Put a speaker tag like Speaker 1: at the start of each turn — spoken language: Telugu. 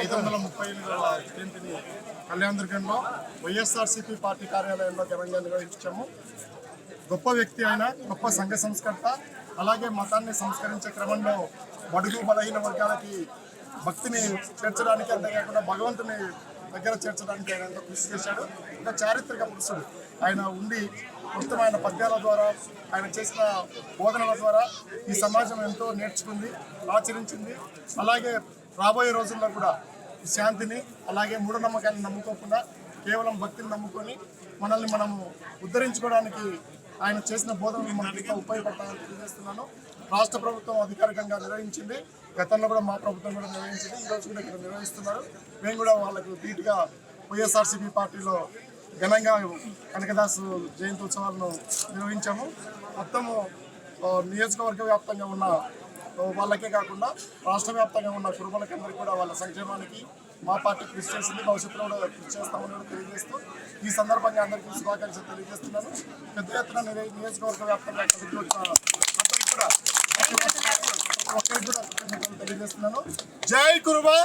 Speaker 1: ఐదు వందల ముప్పై ఎనిమిదవ జయంతిని కళ్యాణదుర్గంలో వైఎస్ఆర్సీపీ పార్టీ కార్యాలయంలో ఘనంగా నిర్వహించాము. గొప్ప వ్యక్తి ఆయన గొప్ప సంఘ సంస్కర్త అలాగే మతాన్ని సంస్కరించే క్రమంలో బడుగు బలహీన వర్గాలకి భక్తిని చేర్చడానికి అంతేకాకుండా భగవంతుని దగ్గర చేర్చడానికి ఆయన ఎంతో కృషి చేశాడు. ఇంకా చారిత్రక పురుషుడు ఆయన ఉండి మొత్తం ఆయన పద్యాల ద్వారా ఆయన చేసిన బోధనల ద్వారా ఈ సమాజం ఎంతో నేర్చుకుంది ఆచరించింది. అలాగే రాబోయే రోజుల్లో కూడా శాంతిని అలాగే మూఢనమ్మకాన్ని నమ్ముకోకుండా కేవలం భక్తిని నమ్ముకొని మనల్ని మనము ఉద్ధరించుకోవడానికి ఆయన చేసిన బోధనలు మనకి ఉపయోగపడాలని తెలియజేస్తున్నాను. రాష్ట్ర ప్రభుత్వం అధికారికంగా నిర్వహించింది. గతంలో కూడా మా ప్రభుత్వం కూడా నిర్వహించింది. ఈ రోజు కూడా ఇక్కడ నిర్వహిస్తున్నారు. మేము కూడా వాళ్ళకు ధీటుగా వైఎస్ఆర్సీపీ పార్టీలో ఘనంగా కనకదాసు జయంతి ఉత్సవాలను నిర్వహించాము. మొత్తము నియోజకవర్గ వ్యాప్తంగా ఉన్న వాళ్ళకే కాకుండా రాష్ట్ర వ్యాప్తంగా ఉన్న కుటుంబాలకందరికీ కూడా వాళ్ళ సంక్షేమానికి మా పార్టీ కృషి చేసింది భవిష్యత్తులో కూడా కృషి చేస్తామని కూడా తెలియజేస్తూ ఈ సందర్భంగా అందరికీ శుభాకాంక్షలు తెలియజేస్తున్నాను పెద్ద ఎత్తున నియోజకవర్గ వ్యాప్తంగా ఇక్కడికి వచ్చిన అందరికీ కూడా తెలియజేస్తున్నాను జై కురుబా